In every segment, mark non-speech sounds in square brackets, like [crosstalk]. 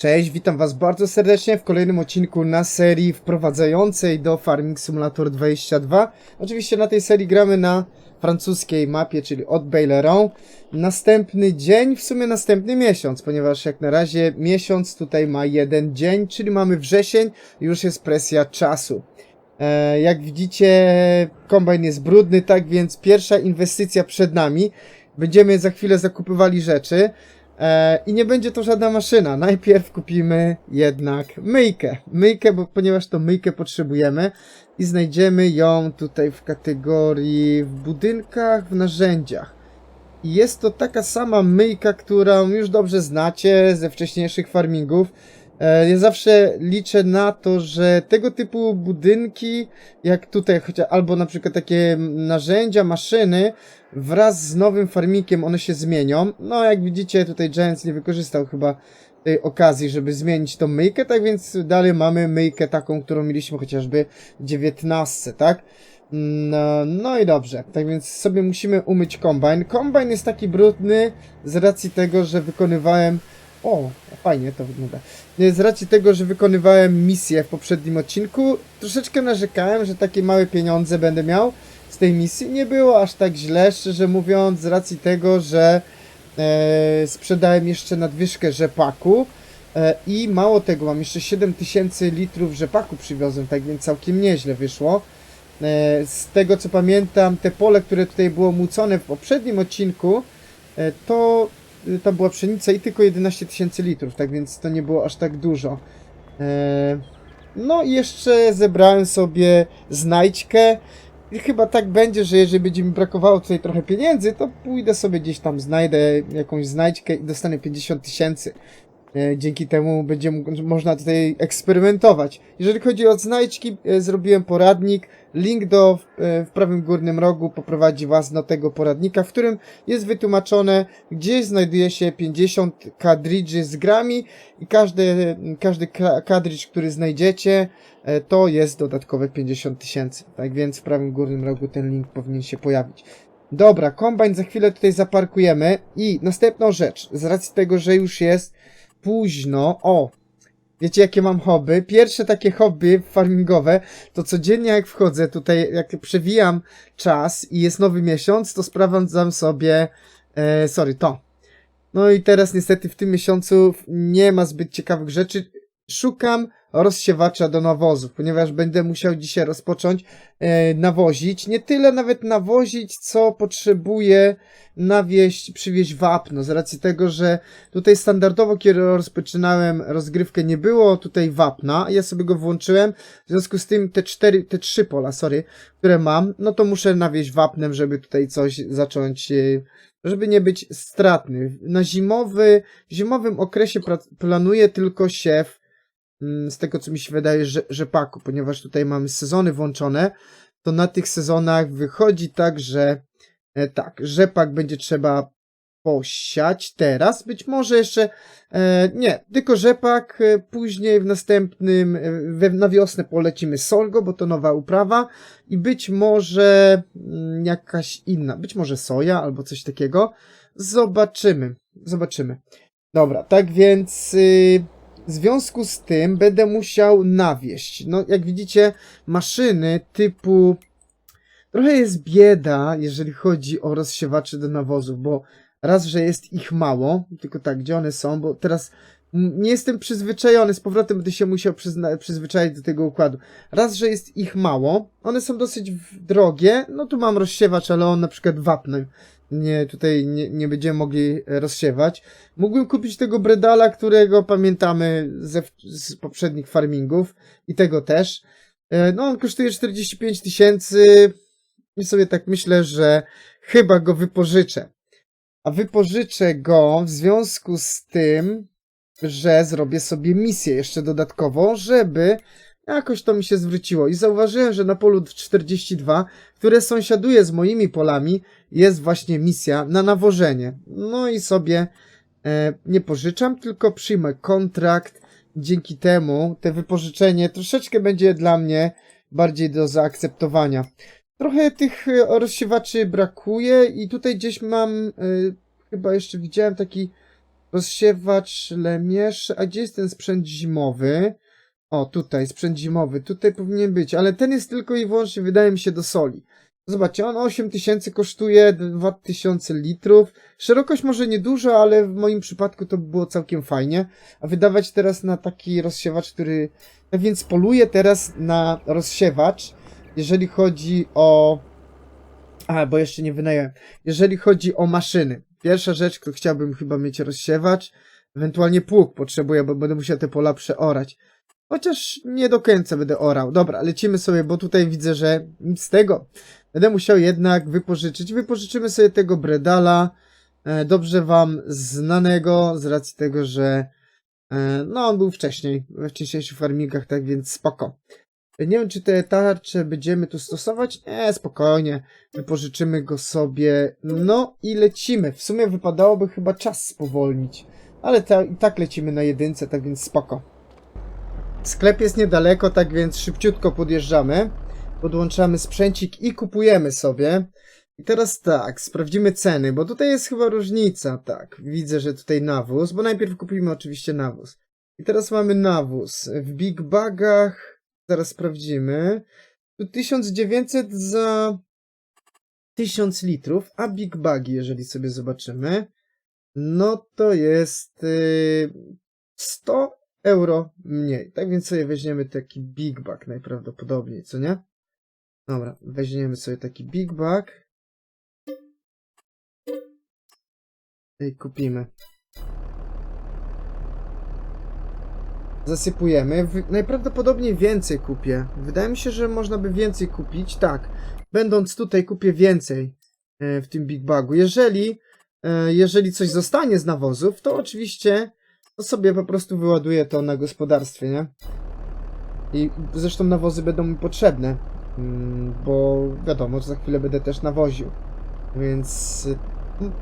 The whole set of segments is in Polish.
Cześć, witam Was bardzo serdecznie w kolejnym odcinku na serii wprowadzającej do Farming Simulator 22. Oczywiście na tej serii gramy na francuskiej mapie, czyli od Baileron. Następny dzień, w sumie następny miesiąc, ponieważ jak na razie miesiąc tutaj ma jeden dzień, czyli mamy wrzesień, już jest presja czasu. E, jak widzicie, kombajn jest brudny, tak więc pierwsza inwestycja przed nami. Będziemy za chwilę zakupywali rzeczy. E, I nie będzie to żadna maszyna. Najpierw kupimy jednak myjkę. Myjkę, bo ponieważ to myjkę potrzebujemy i znajdziemy ją tutaj w kategorii w budynkach, w narzędziach. I jest to taka sama myjka, którą już dobrze znacie ze wcześniejszych farmingów. E, Ja zawsze liczę na to, że tego typu budynki, jak tutaj, chociaż albo na przykład takie narzędzia, maszyny, wraz z nowym farmingiem one się zmienią. No, jak widzicie, tutaj Giants nie wykorzystał chyba tej okazji, żeby zmienić tą myjkę, tak więc dalej mamy myjkę taką, którą mieliśmy chociażby w 19, tak? No, no i dobrze, tak więc sobie musimy umyć kombajn. Kombajn jest taki brudny z racji tego, że wykonywałem o, fajnie to wygląda. Z racji tego, że wykonywałem misję w poprzednim odcinku, troszeczkę narzekałem, że takie małe pieniądze będę miał z tej misji. Nie było aż tak źle, szczerze mówiąc, z racji tego, że e, sprzedałem jeszcze nadwyżkę rzepaku e, i mało tego, mam jeszcze 7000 litrów rzepaku przywiozłem, tak więc całkiem nieźle wyszło. E, z tego co pamiętam, te pole, które tutaj było mucone w poprzednim odcinku, e, to tam była pszenica i tylko 11 tysięcy litrów, tak więc to nie było aż tak dużo. E, No i jeszcze zebrałem sobie znajdźkę i chyba tak będzie, że jeżeli będzie mi brakowało tutaj trochę pieniędzy, to pójdę sobie gdzieś tam, znajdę jakąś znajdźkę i dostanę 50 tysięcy. E, Dzięki temu będzie można tutaj eksperymentować. Jeżeli chodzi o znajdźki, e, zrobiłem poradnik. Link do e, w prawym górnym rogu poprowadzi Was do tego poradnika, w którym jest wytłumaczone, gdzie znajduje się 50 kadridży z grami i każdy, każdy ka- kadridż, który znajdziecie, to jest dodatkowe 50 tysięcy. Tak więc w prawym górnym rogu ten link powinien się pojawić. Dobra, kombajn za chwilę tutaj zaparkujemy i następną rzecz, z racji tego, że już jest późno, o, wiecie jakie mam hobby? Pierwsze takie hobby farmingowe, to codziennie jak wchodzę tutaj, jak przewijam czas i jest nowy miesiąc, to sprawdzam sobie, e, sorry, to. No i teraz niestety w tym miesiącu nie ma zbyt ciekawych rzeczy. Szukam rozsiewacza do nawozów, ponieważ będę musiał dzisiaj rozpocząć e, nawozić. Nie tyle nawet nawozić, co potrzebuję nawieść, przywieźć wapno, z racji tego, że tutaj standardowo, kiedy rozpoczynałem rozgrywkę, nie było tutaj wapna, ja sobie go włączyłem, w związku z tym te cztery, te trzy pola, sorry, które mam, no to muszę nawieść wapnem, żeby tutaj coś zacząć, e, żeby nie być stratny. Na zimowy, zimowym okresie planuję tylko siew, z tego co mi się wydaje, że, rzepaku, ponieważ tutaj mamy sezony włączone, to na tych sezonach wychodzi tak, że e, tak, rzepak będzie trzeba posiać teraz, być może jeszcze e, nie, tylko rzepak, e, później w następnym, e, we, na wiosnę polecimy solgo, bo to nowa uprawa i być może mm, jakaś inna, być może soja albo coś takiego. Zobaczymy, zobaczymy. Dobra, tak więc y, w związku z tym będę musiał nawieść. No, jak widzicie, maszyny typu. Trochę jest bieda, jeżeli chodzi o rozsiewacze do nawozów, bo raz, że jest ich mało, tylko tak, gdzie one są, bo teraz nie jestem przyzwyczajony, z powrotem będę się musiał przyzwyczaić do tego układu. Raz, że jest ich mało, one są dosyć drogie, no tu mam rozsiewacz, ale on na przykład wapnem. Nie, tutaj nie, nie będziemy mogli rozsiewać. Mógłbym kupić tego Bredala, którego pamiętamy ze, z poprzednich farmingów i tego też. E, No, on kosztuje 45 tysięcy i sobie tak myślę, że chyba go wypożyczę. A wypożyczę go w związku z tym, że zrobię sobie misję jeszcze dodatkową, żeby jakoś to mi się zwróciło. I zauważyłem, że na polu 42, które sąsiaduje z moimi polami, jest właśnie misja na nawożenie. No i sobie e, nie pożyczam, tylko przyjmę kontrakt. Dzięki temu te wypożyczenie troszeczkę będzie dla mnie bardziej do zaakceptowania. Trochę tych e, rozsiewaczy brakuje i tutaj gdzieś mam, e, chyba jeszcze widziałem taki rozsiewacz lemiesz, a gdzie jest ten sprzęt zimowy? O, tutaj, sprzęt zimowy, tutaj powinien być, ale ten jest tylko i wyłącznie, wydaje mi się, do soli. Zobaczcie, on 8000 kosztuje, 2000 litrów. Szerokość może niedużo, ale w moim przypadku to było całkiem fajnie. A wydawać teraz na taki rozsiewacz, który... No więc poluję teraz na rozsiewacz, jeżeli chodzi o... A, bo jeszcze nie wynająłem. Jeżeli chodzi o maszyny. Pierwsza rzecz, to chciałbym chyba mieć rozsiewacz. Ewentualnie pług potrzebuję, bo będę musiał te pola przeorać. Chociaż nie do końca będę orał. Dobra, lecimy sobie, bo tutaj widzę, że nic z tego. Będę musiał jednak wypożyczyć. Wypożyczymy sobie tego Bredala, e, dobrze wam znanego, z racji tego, że e, no on był wcześniej, we wcześniejszych farmingach, tak więc spoko. Nie wiem, czy te tarcze będziemy tu stosować. Nie, spokojnie. Wypożyczymy go sobie. No i lecimy. W sumie wypadałoby chyba czas spowolnić. Ale ta, i tak lecimy na jedynce, tak więc spoko. Sklep jest niedaleko, tak więc szybciutko podjeżdżamy. Podłączamy sprzęcik i kupujemy sobie. I teraz tak, sprawdzimy ceny, bo tutaj jest chyba różnica. Tak, widzę, że tutaj nawóz, bo najpierw kupimy oczywiście nawóz. I teraz mamy nawóz. W Big Bagach, zaraz sprawdzimy. Tu 1900 za 1000 litrów, a Big Bagi, jeżeli sobie zobaczymy, no to jest y, 100 euro mniej. Tak więc sobie weźmiemy taki Big Bag najprawdopodobniej, co nie? Dobra, weźmiemy sobie taki Big Bag. I kupimy. Zasypujemy. Najprawdopodobniej więcej kupię. Wydaje mi się, że można by więcej kupić. Tak. Będąc tutaj kupię więcej e, w tym Big Bagu. Jeżeli, e, jeżeli coś zostanie z nawozów, to oczywiście to sobie po prostu wyładuję to na gospodarstwie, nie? I zresztą nawozy będą mi potrzebne, mm, bo wiadomo, że za chwilę będę też nawoził. Więc y,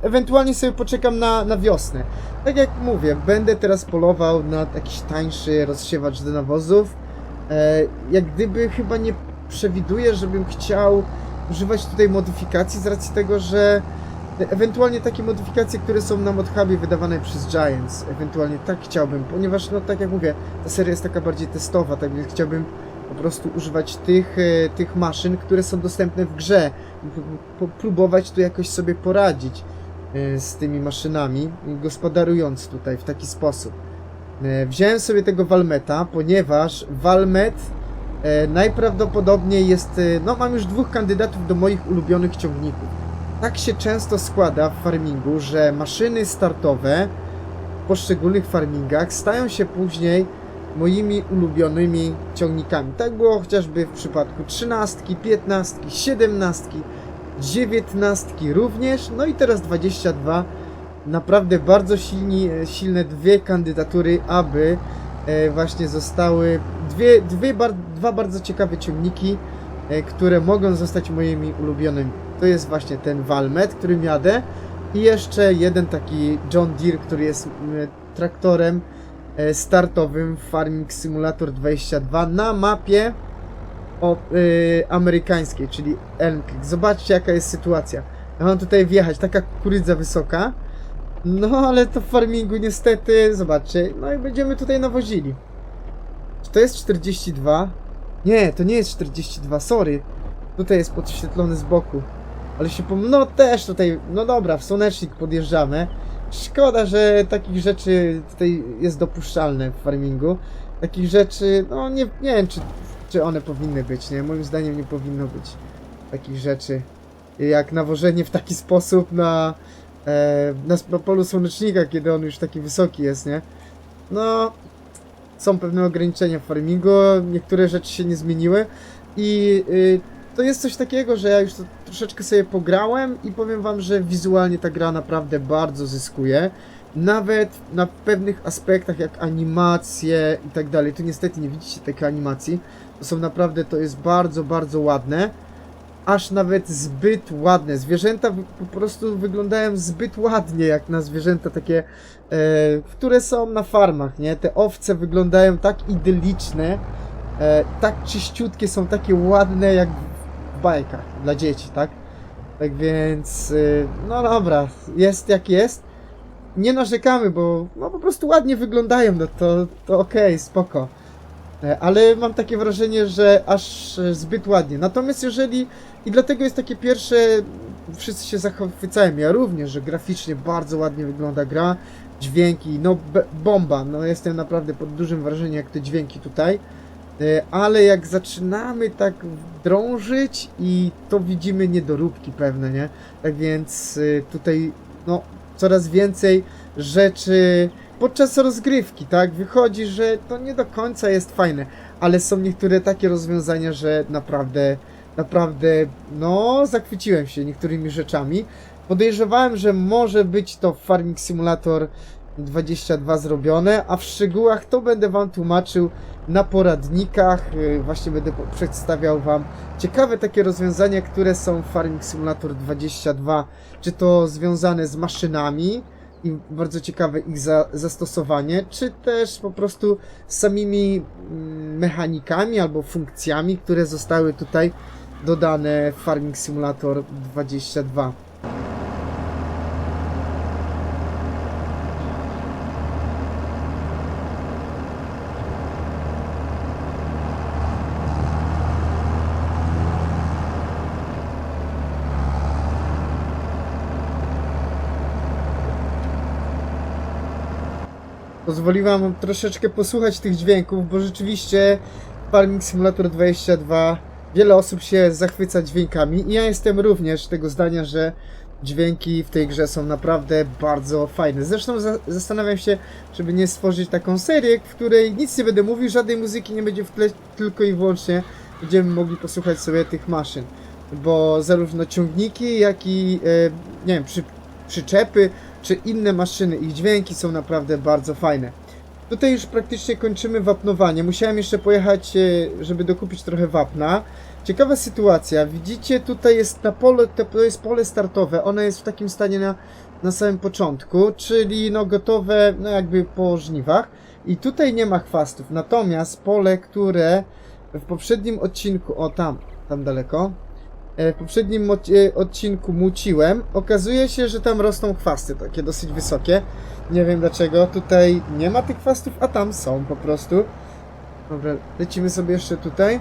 ewentualnie sobie poczekam na, na wiosnę. Tak jak mówię, będę teraz polował na jakiś tańszy rozsiewacz do nawozów. E, jak gdyby chyba nie przewiduję, żebym chciał używać tutaj modyfikacji z racji tego, że ewentualnie takie modyfikacje, które są na ModHubie wydawane przez Giants, ewentualnie tak chciałbym, ponieważ no tak jak mówię, ta seria jest taka bardziej testowa, tak więc chciałbym po prostu używać tych, e, tych maszyn, które są dostępne w grze. Próbować tu jakoś sobie poradzić e, z tymi maszynami, gospodarując tutaj w taki sposób. E, Wziąłem sobie tego Valmeta, ponieważ Valmet najprawdopodobniej jest. No, mam już dwóch kandydatów do moich ulubionych ciągników. Tak się często składa w farmingu, że maszyny startowe w poszczególnych farmingach stają się później moimi ulubionymi ciągnikami. Tak było chociażby w przypadku 13, 15, 17, 19 również, no i teraz 22. Naprawdę bardzo silni, silne dwie kandydatury, aby e, właśnie zostały dwie, dwie bar, dwa bardzo ciekawe ciągniki, e, które mogą zostać moimi ulubionymi. To jest właśnie ten Valmet, którym jadę i jeszcze jeden taki John Deere, który jest m, traktorem e, startowym w Farming Simulator 22 na mapie o, y, amerykańskiej, czyli Elm. Zobaczcie jaka jest sytuacja. Ja mam tutaj wjechać, taka kukurydza wysoka. No ale to w farmingu niestety, zobaczcie, no i będziemy tutaj nawozili. Czy to jest 42? Nie, to nie jest 42, sorry. Tutaj jest podświetlony z boku. Ale się pom... No też tutaj, no dobra, w słonecznik podjeżdżamy. Szkoda, że takich rzeczy tutaj jest dopuszczalne w farmingu. Takich rzeczy, no nie, nie wiem czy, czy one powinny być, nie? Moim zdaniem nie powinno być takich rzeczy. Jak nawożenie w taki sposób na, e, na sp- polu słonecznika, kiedy on już taki wysoki jest, nie? No, są pewne ograniczenia w farmingu, niektóre rzeczy się nie zmieniły i y, to jest coś takiego, że ja już to troszeczkę sobie pograłem i powiem wam, że wizualnie ta gra naprawdę bardzo zyskuje. Nawet na pewnych aspektach jak animacje i tak dalej. Tu niestety nie widzicie takiej animacji. To są naprawdę, to jest bardzo, bardzo ładne. Aż nawet zbyt ładne. Zwierzęta po prostu wyglądają zbyt ładnie, jak na zwierzęta takie, e, które są na farmach, nie? Te owce wyglądają tak idyliczne, e, tak czyściutkie, są takie ładne jak bajkach dla dzieci, tak? Tak więc, y, no dobra, jest jak jest. nie narzekamy, bo no, po prostu ładnie wyglądają, no to, to okej, spoko. E, Ale mam takie wrażenie, że aż e, zbyt ładnie. Natomiast jeżeli, i dlatego jest takie pierwsze, wszyscy się zachwycają, ja również, że graficznie bardzo ładnie wygląda gra, dźwięki, no bomba, no jestem naprawdę pod dużym wrażeniem jak te dźwięki tutaj. E, Ale jak zaczynamy tak drążyć i to widzimy niedoróbki pewne, nie? Tak więc y, tutaj no coraz więcej rzeczy podczas rozgrywki, tak? Wychodzi, że to nie do końca jest fajne, ale są niektóre takie rozwiązania, że naprawdę, naprawdę, no, zachwyciłem się niektórymi rzeczami. Podejrzewałem, że może być to Farming Simulator 22 zrobione, a w szczegółach to będę Wam tłumaczył na poradnikach. Yy, Właśnie będę przedstawiał Wam ciekawe takie rozwiązania, które są w Farming Simulator 22, czy to związane z maszynami i bardzo ciekawe ich za, zastosowanie, czy też po prostu samymi mm, mechanikami albo funkcjami, które zostały tutaj dodane w Farming Simulator 22. Pozwoliłam wam troszeczkę posłuchać tych dźwięków, bo rzeczywiście Farming Simulator 22 wiele osób się zachwyca dźwiękami i ja jestem również tego zdania, że dźwięki w tej grze są naprawdę bardzo fajne. Zresztą za zastanawiam się, żeby nie stworzyć taką serię, w której nic nie będę mówił, żadnej muzyki nie będzie w tle, tylko i wyłącznie będziemy mogli posłuchać sobie tych maszyn. Bo zarówno ciągniki, jak i e, nie wiem, przy, przyczepy, czy inne maszyny, ich dźwięki są naprawdę bardzo fajne. Tutaj już praktycznie kończymy wapnowanie. Musiałem jeszcze pojechać, e, żeby dokupić trochę wapna. Ciekawa sytuacja. Widzicie, tutaj jest na pole, to jest pole startowe. Ono jest w takim stanie na, na samym początku, czyli no gotowe, no jakby po żniwach. I tutaj nie ma chwastów. Natomiast pole, które w poprzednim odcinku, o tam, tam daleko, w poprzednim od- e, odcinku muciłem, okazuje się, że tam rosną chwasty, takie dosyć wysokie. Nie wiem dlaczego, tutaj nie ma tych chwastów, a tam są po prostu. Dobra, lecimy sobie jeszcze tutaj.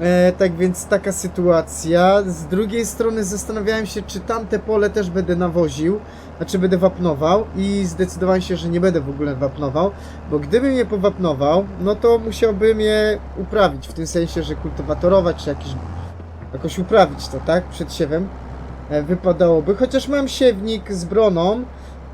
E, tak więc taka sytuacja. Z drugiej strony zastanawiałem się, czy tamte pole też będę nawoził, znaczy będę wapnował i zdecydowałem się, że nie będę w ogóle wapnował, bo gdybym je powapnował, no to musiałbym je uprawić, w tym sensie, że kultywatorować, czy jakiś, jakoś uprawić to, tak, przed siewem e, wypadałoby, chociaż mam siewnik z broną,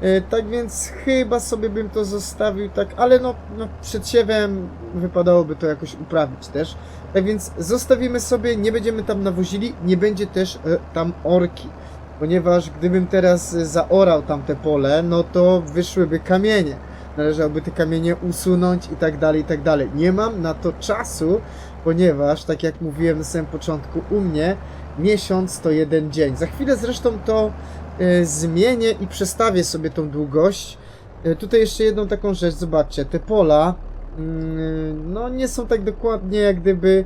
e, tak więc chyba sobie bym to zostawił tak, ale no, no przed siewem wypadałoby to jakoś uprawić też. Tak więc zostawimy sobie, nie będziemy tam nawozili, nie będzie też e, tam orki. Ponieważ gdybym teraz zaorał tamte pole, no to wyszłyby kamienie. Należałoby te kamienie usunąć i tak dalej, i tak dalej. Nie mam na to czasu, ponieważ, tak jak mówiłem na samym początku, u mnie miesiąc to jeden dzień. Za chwilę zresztą to e, zmienię i przestawię sobie tą długość. E, tutaj jeszcze jedną taką rzecz, zobaczcie, te pola mm, no nie są tak dokładnie jak gdyby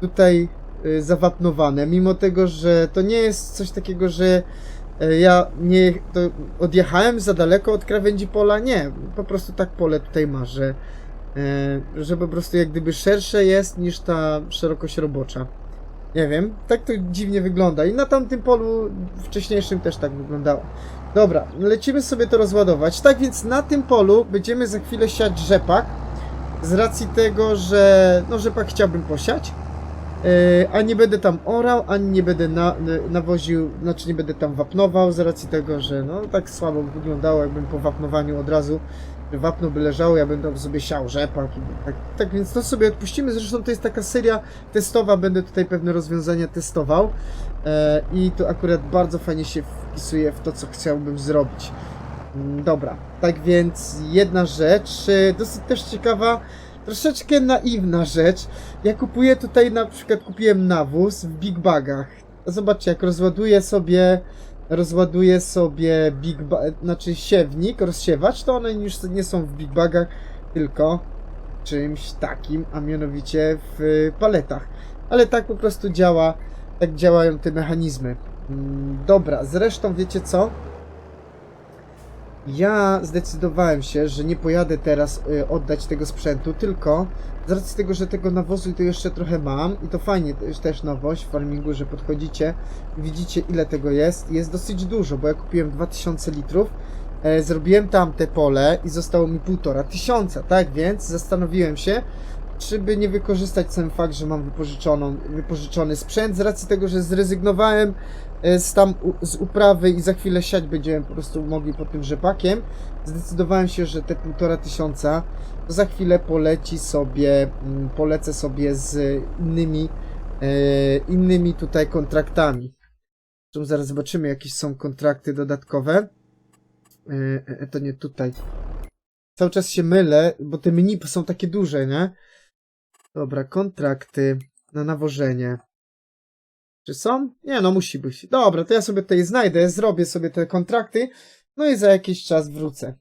tutaj y, zawapnowane, mimo tego, że to nie jest coś takiego, że y, ja nie odjechałem za daleko od krawędzi pola, nie, po prostu tak pole tutaj ma, że, y, że po prostu jak gdyby szersze jest niż ta szerokość robocza. Nie wiem, tak to dziwnie wygląda i na tamtym polu wcześniejszym też tak wyglądało. Dobra, lecimy sobie to rozładować. Tak więc na tym polu będziemy za chwilę siać rzepak z racji tego, że no rzepak chciałbym posiać, yy, a nie będę tam orał, ani nie będę na, nawoził, znaczy nie będę tam wapnował z racji tego, że no tak słabo wyglądało, jakbym po wapnowaniu od razu wapno by leżało, ja będę sobie siał rzepak tak, tak więc to sobie odpuścimy, zresztą to jest taka seria testowa, będę tutaj pewne rozwiązania testował e, i to akurat bardzo fajnie się wpisuje w to, co chciałbym zrobić. Mm, Dobra, tak więc jedna rzecz, e, dosyć też ciekawa, troszeczkę naiwna rzecz. Ja kupuję tutaj na przykład kupiłem nawóz w big bagach. Zobaczcie, jak rozładuję sobie rozładuję sobie big znaczy siewnik, rozsiewacz, to one już nie są w big bagach, tylko czymś takim, a mianowicie w y, paletach. Ale tak po prostu działa, tak działają te mechanizmy. Mm, Dobra, zresztą wiecie co? Ja zdecydowałem się, że nie pojadę teraz y, oddać tego sprzętu, tylko z racji tego, że tego nawozu to jeszcze trochę mam i to fajnie, to jest też nowość w farmingu, że podchodzicie widzicie ile tego jest. Jest dosyć dużo, bo ja kupiłem 2000 litrów, e, zrobiłem tam te pole i zostało mi półtora tysiąca, tak więc zastanowiłem się, czy by nie wykorzystać ten fakt, że mam wypożyczoną, wypożyczony sprzęt z racji tego, że zrezygnowałem e, z tam z uprawy i za chwilę siać będziemy po prostu mogli pod tym rzepakiem. Zdecydowałem się, że te półtora tysiąca za chwilę poleci sobie, mm, polecę sobie z innymi, e, innymi tutaj kontraktami. Zresztą zaraz zobaczymy, jakieś są kontrakty dodatkowe. E, to nie tutaj. Cały czas się mylę, bo te menu są takie duże, nie? Dobra, kontrakty na nawożenie. Czy są? Nie, no musi być. Dobra, to ja sobie tutaj znajdę, zrobię sobie te kontrakty, no i za jakiś czas wrócę.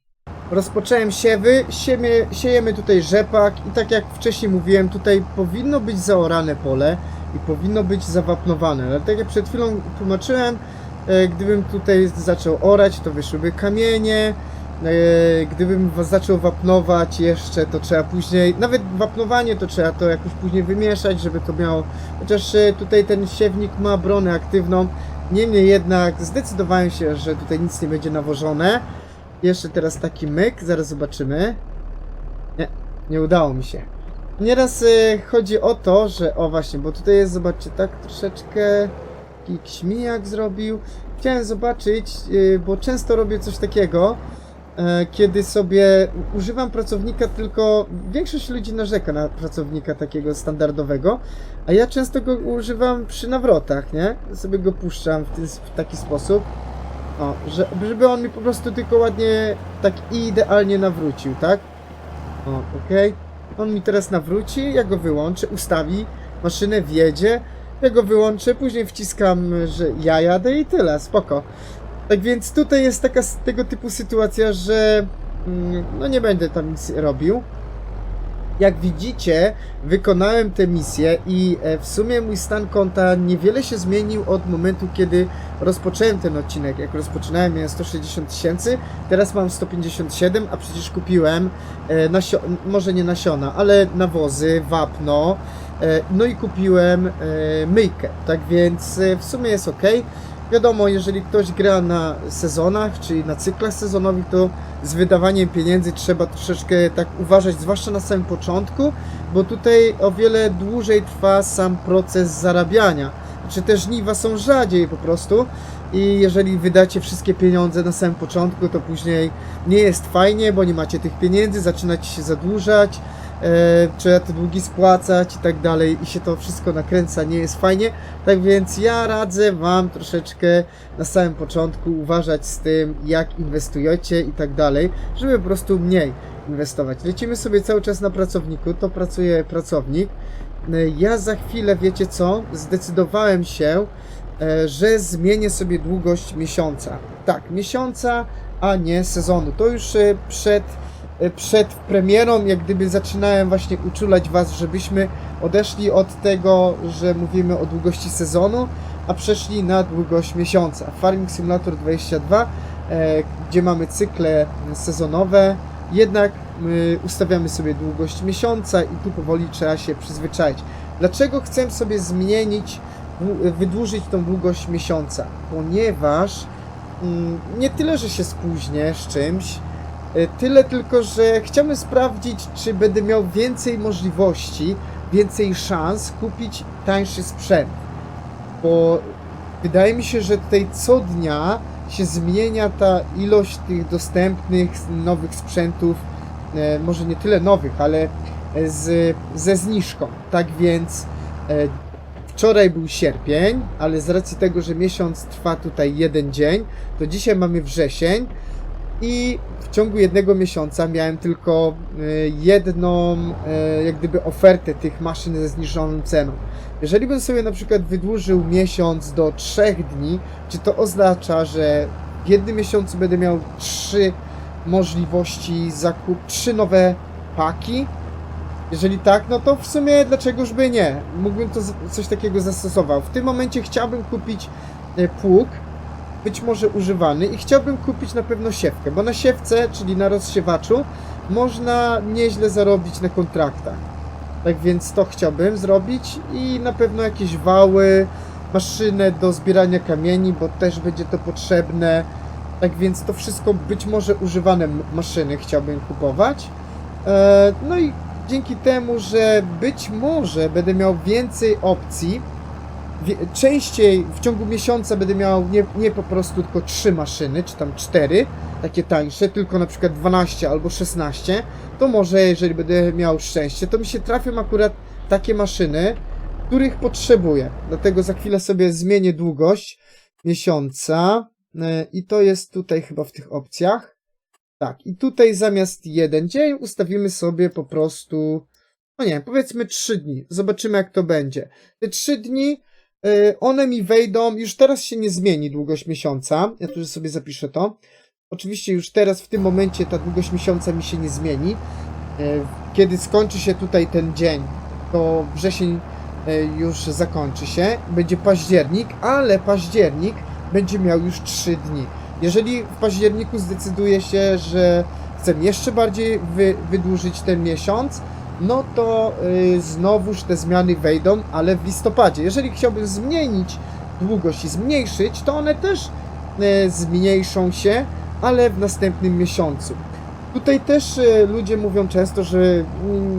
Rozpocząłem siewy, siemie, siejemy tutaj rzepak i tak jak wcześniej mówiłem, tutaj powinno być zaorane pole i powinno być zawapnowane, ale tak jak przed chwilą tłumaczyłem, e, gdybym tutaj zaczął orać, to wyszłyby kamienie, gdybym was zaczął wapnować jeszcze, to trzeba później, nawet wapnowanie to trzeba to jakoś później wymieszać, żeby to miało, chociaż e, tutaj ten siewnik ma bronę aktywną, niemniej jednak zdecydowałem się, że tutaj nic nie będzie nawożone. Jeszcze teraz taki myk, zaraz zobaczymy. Nie, nie udało mi się. Nieraz y, chodzi o to, że o właśnie, bo tutaj jest, zobaczcie, tak troszeczkę taki śmijak zrobił. Chciałem zobaczyć, bo często robię coś takiego, e, kiedy sobie używam pracownika tylko, większość ludzi narzeka na pracownika takiego standardowego, a ja często go używam przy nawrotach, nie? Sobie go puszczam w, ten, w taki sposób. O, że, żeby on mi po prostu tylko ładnie, tak idealnie nawrócił, tak? O, okej. On mi teraz nawróci, ja go wyłączę, ustawi, maszynę wjedzie, ja go wyłączę, później wciskam, że ja jadę i tyle, spoko. Tak więc tutaj jest taka tego typu sytuacja, że mm, no nie będę tam nic robił. Jak widzicie, wykonałem tę misję i e, w sumie mój stan konta niewiele się zmienił od momentu, kiedy rozpocząłem ten odcinek. Jak rozpoczynałem, miałem 160 tysięcy, teraz mam 157, a przecież kupiłem e, może nie nasiona, ale nawozy, wapno, e, no i kupiłem myjkę. Tak więc w sumie jest ok. Wiadomo, jeżeli ktoś gra na sezonach, czyli na cyklach sezonowych, to z wydawaniem pieniędzy trzeba troszeczkę tak uważać, zwłaszcza na samym początku, bo tutaj o wiele dłużej trwa sam proces zarabiania. Czy te żniwa są rzadziej po prostu i jeżeli wydacie wszystkie pieniądze na samym początku, to później nie jest fajnie, bo nie macie tych pieniędzy, zaczynacie się zadłużać, trzeba te długi spłacać i tak dalej i się to wszystko nakręca, nie jest fajnie. Tak więc ja radzę Wam troszeczkę na samym początku uważać z tym, jak inwestujecie i tak dalej, żeby po prostu mniej inwestować. Lecimy sobie cały czas na pracowniku, to pracuje pracownik. E, Ja za chwilę, wiecie co, zdecydowałem się, e, że zmienię sobie długość miesiąca. Tak, miesiąca, a nie sezonu. To już e, przed, e, przed premierą, jak gdyby zaczynałem właśnie uczulać Was, żebyśmy odeszli od tego, że mówimy o długości sezonu, a przeszli na długość miesiąca. Farming Simulator 22, e, gdzie mamy cykle sezonowe, jednak my ustawiamy sobie długość miesiąca i tu powoli trzeba się przyzwyczaić. Dlaczego chcę sobie zmienić, dłu- wydłużyć tą długość miesiąca? Ponieważ mm, nie tyle, że się spóźnię z czymś, tyle tylko, że chciałbym sprawdzić, czy będę miał więcej możliwości, więcej szans kupić tańszy sprzęt. Bo wydaje mi się, że tutaj co dnia się zmienia ta ilość tych dostępnych nowych sprzętów, e, może nie tyle nowych, ale e, z, ze zniżką. Tak więc e, wczoraj był sierpień, ale z racji tego, że miesiąc trwa tutaj jeden dzień, to dzisiaj mamy wrzesień i w ciągu jednego miesiąca miałem tylko e, jedną e, jak gdyby ofertę tych maszyn ze zniżoną ceną. Jeżeli bym sobie na przykład wydłużył miesiąc do trzech dni, czy to oznacza, że w jednym miesiącu będę miał trzy możliwości zakup, trzy nowe paki? Jeżeli tak, no to w sumie dlaczegoż by nie? Mógłbym to coś takiego zastosował. W tym momencie chciałbym kupić e, pług być może używany i chciałbym kupić na pewno siewkę, bo na siewce, czyli na rozsiewaczu, można nieźle zarobić na kontraktach. Tak więc to chciałbym zrobić i na pewno jakieś wały, maszynę do zbierania kamieni, bo też będzie to potrzebne. Tak więc to wszystko być może używane maszyny chciałbym kupować. E, no i dzięki temu, że być może będę miał więcej opcji, częściej w ciągu miesiąca będę miał nie, nie po prostu tylko 3 maszyny, czy tam 4, takie tańsze, tylko na przykład 12 albo 16, to może jeżeli będę miał szczęście, to mi się trafią akurat takie maszyny, których potrzebuję. Dlatego za chwilę sobie zmienię długość miesiąca e, i to jest tutaj chyba w tych opcjach. Tak, i tutaj zamiast jeden dzień ustawimy sobie po prostu, no nie, powiedzmy 3 dni. Zobaczymy jak to będzie. Te 3 dni, one mi wejdą, już teraz się nie zmieni długość miesiąca. Ja tu sobie zapiszę to. Oczywiście już teraz w tym momencie ta długość miesiąca mi się nie zmieni. Y, Kiedy skończy się tutaj ten dzień, to wrzesień y, już zakończy się. Będzie październik, ale październik będzie miał już 3 dni. Jeżeli w październiku zdecyduję się, że chcę jeszcze bardziej wy, wydłużyć ten miesiąc, no to y, znowuż te zmiany wejdą, ale w listopadzie. Jeżeli chciałbym zmienić długość i zmniejszyć, to one też y, zmniejszą się, ale w następnym miesiącu. Tutaj też y, ludzie mówią często, że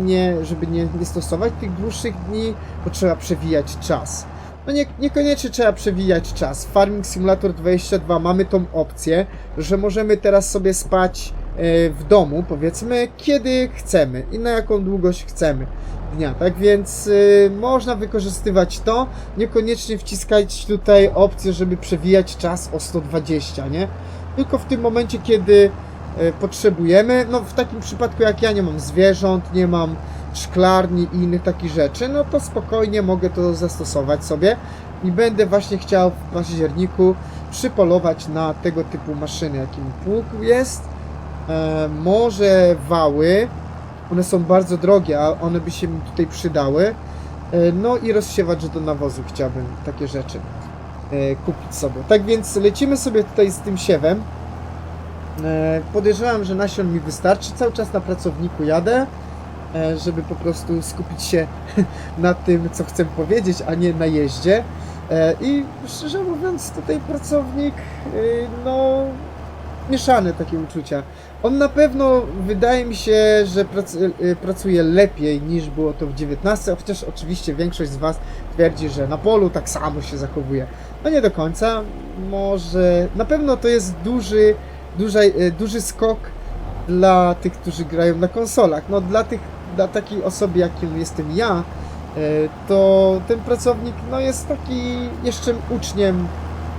nie, żeby nie, nie stosować tych dłuższych dni, bo trzeba przewijać czas. No nie, niekoniecznie trzeba przewijać czas. Farming Simulator 22 mamy tą opcję, że możemy teraz sobie spać w domu, powiedzmy, kiedy chcemy i na jaką długość chcemy dnia. Tak więc y, można wykorzystywać to, niekoniecznie wciskać tutaj opcję, żeby przewijać czas o 120, nie? Tylko w tym momencie, kiedy e, potrzebujemy. No w takim przypadku jak ja nie mam zwierząt, nie mam szklarni i innych takich rzeczy, no to spokojnie mogę to zastosować sobie i będę właśnie chciał w październiku przypolować na tego typu maszyny, jakim pług jest, e, może wały, one są bardzo drogie, a one by się mi tutaj przydały, e, no i rozsiewacz do nawozu chciałbym takie rzeczy e, kupić sobie. Tak więc lecimy sobie tutaj z tym siewem. E, Podejrzewam, że nasion mi wystarczy. Cały czas na pracowniku jadę, e, żeby po prostu skupić się [laughs] na tym, co chcę powiedzieć, a nie na jeździe. E, I szczerze mówiąc, tutaj pracownik, y, no, mieszane takie uczucia. On na pewno wydaje mi się, że prac, y, pracuje lepiej niż było to w 19, chociaż oczywiście większość z Was twierdzi, że na polu tak samo się zachowuje. No nie do końca. Może na pewno to jest duży, duży, duży skok dla tych, którzy grają na konsolach. No dla tych, dla takiej osoby, jakim jestem ja, e, to ten pracownik no jest taki jeszcze uczniem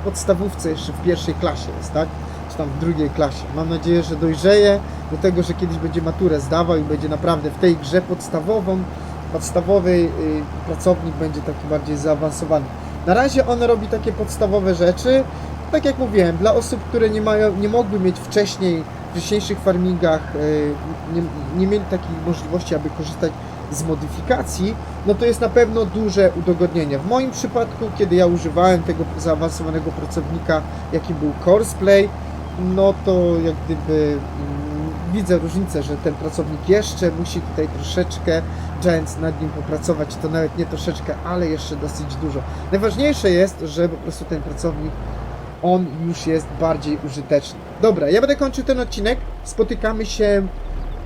podstawówce, jeszcze w pierwszej klasie jest, tak? Czy tam w drugiej klasie. Mam nadzieję, że dojrzeje do tego, że kiedyś będzie maturę zdawał i będzie naprawdę w tej grze podstawową, podstawowej y, pracownik będzie taki bardziej zaawansowany. Na razie on robi takie podstawowe rzeczy, tak jak mówiłem, dla osób, które nie mają, nie mogły mieć wcześniej, w wcześniejszych farmingach, y, nie, nie mieli takiej możliwości, aby korzystać z modyfikacji, no to jest na pewno duże udogodnienie. W moim przypadku, kiedy ja używałem tego zaawansowanego pracownika, jakim był Courseplay, no to jak gdyby mm, widzę różnicę, że ten pracownik jeszcze musi tutaj troszeczkę Giants nad nim popracować, to nawet nie troszeczkę, ale jeszcze dosyć dużo. Najważniejsze jest, że po prostu ten pracownik on już jest bardziej użyteczny. Dobra, ja będę kończył ten odcinek. Spotykamy się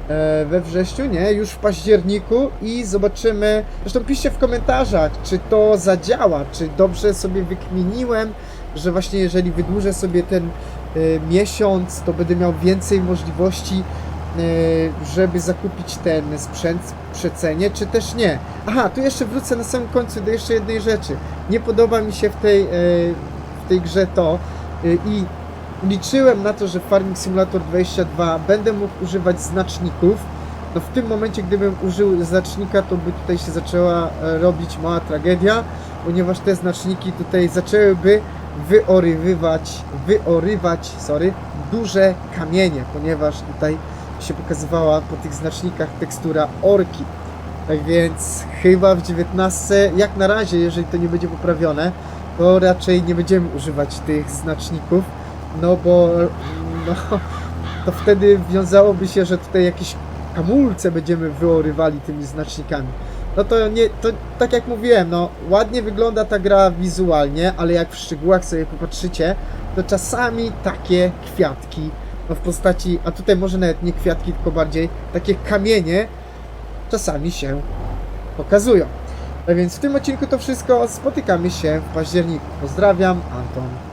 e, we wrześniu, nie? Już w październiku i zobaczymy. Zresztą piszcie w komentarzach, czy to zadziała, czy dobrze sobie wykminiłem, że właśnie jeżeli wydłużę sobie ten miesiąc, to będę miał więcej możliwości, e, żeby zakupić ten sprzęt w przecenie, czy też nie. Aha, tu jeszcze wrócę na samym końcu do jeszcze jednej rzeczy. Nie podoba mi się w tej, e, w tej grze to i liczyłem na to, że Farming Simulator 22 będę mógł używać znaczników. No w tym momencie, gdybym użył znacznika, to by tutaj się zaczęła e, robić mała tragedia, ponieważ te znaczniki tutaj zaczęłyby wyorywać, wyorywać, sorry, duże kamienie, ponieważ tutaj się pokazywała po tych znacznikach tekstura orki. Tak więc chyba w 19, jak na razie, jeżeli to nie będzie poprawione, to raczej nie będziemy używać tych znaczników, no bo no, to wtedy wiązałoby się, że tutaj jakieś hamulce będziemy wyorywali tymi znacznikami. No to nie, to tak jak mówiłem, no ładnie wygląda ta gra wizualnie, ale jak w szczegółach sobie popatrzycie, to czasami takie kwiatki, no w postaci, a tutaj może nawet nie kwiatki, tylko bardziej takie kamienie, czasami się pokazują. A więc w tym odcinku to wszystko, spotykamy się w październiku. Pozdrawiam, Anton.